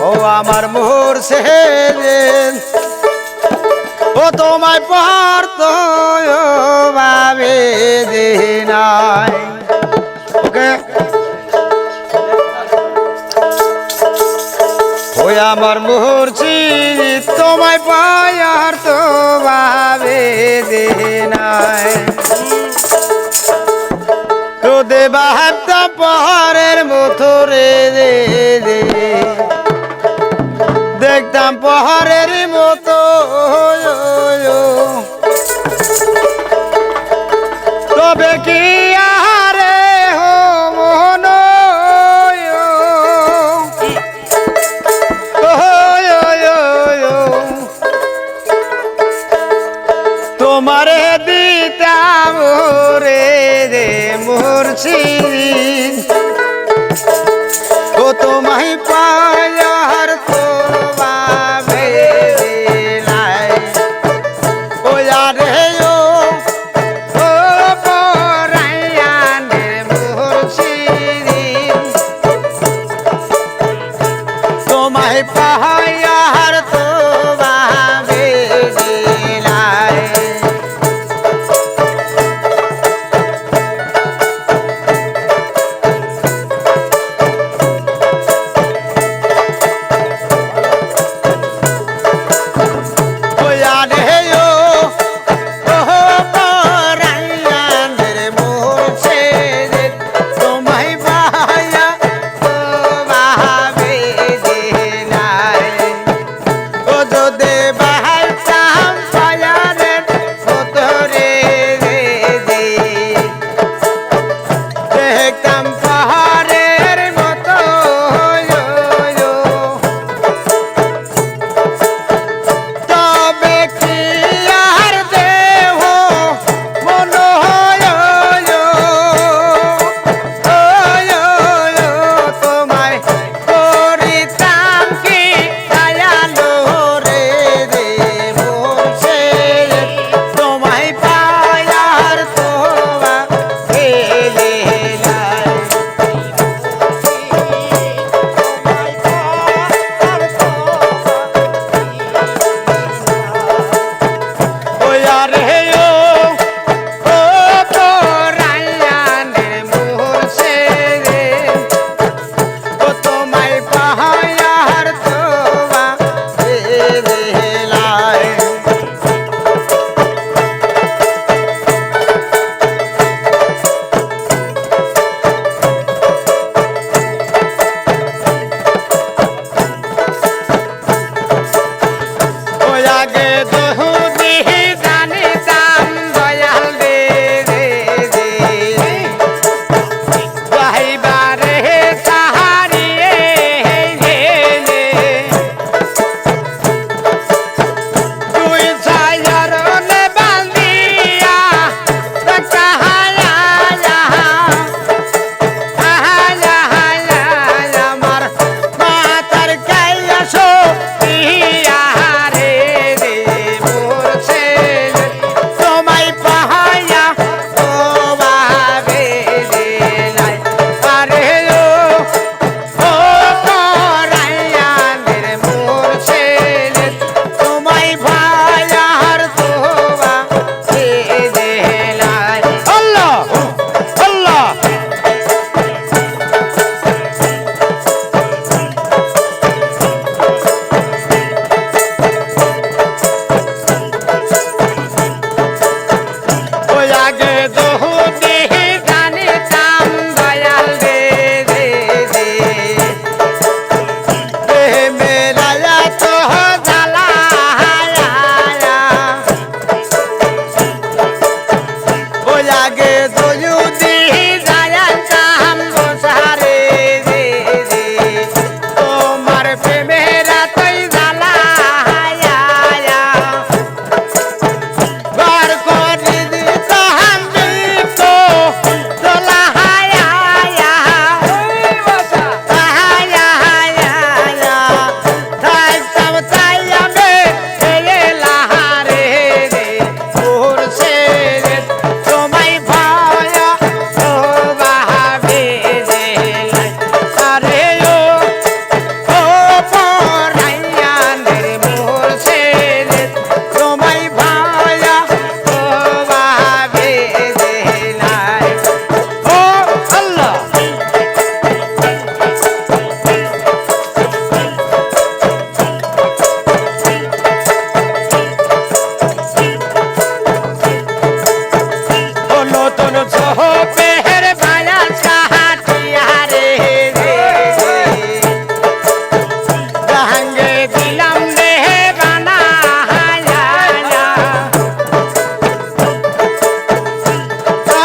ও আমার মোর সে ও তোমায় পর তো ভাবে দে নাই ওকে আমার মুহূর্তি তোমায় পায়ার তো ভাবে দে নাই তো দেবা হাতটা পাহাড়ের মতো রে। তোমায় পাহাড় তো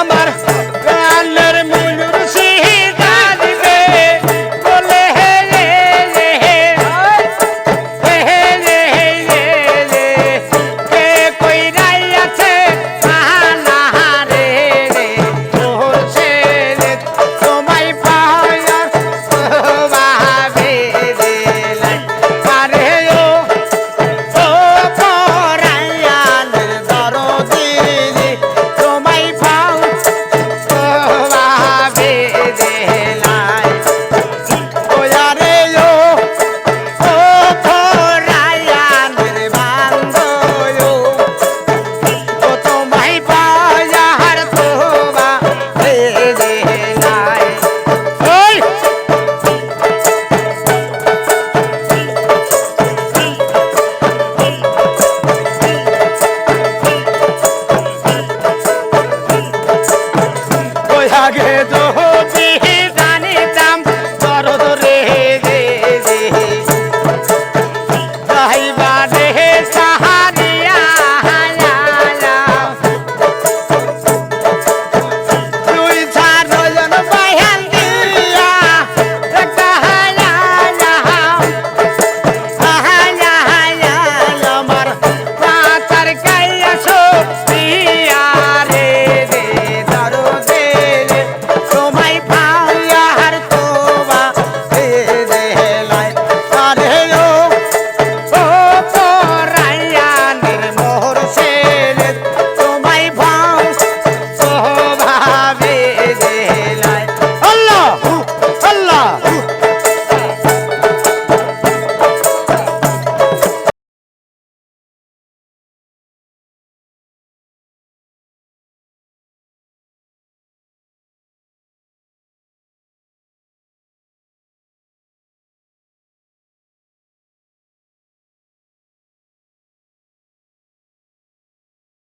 somebody. লাগে তো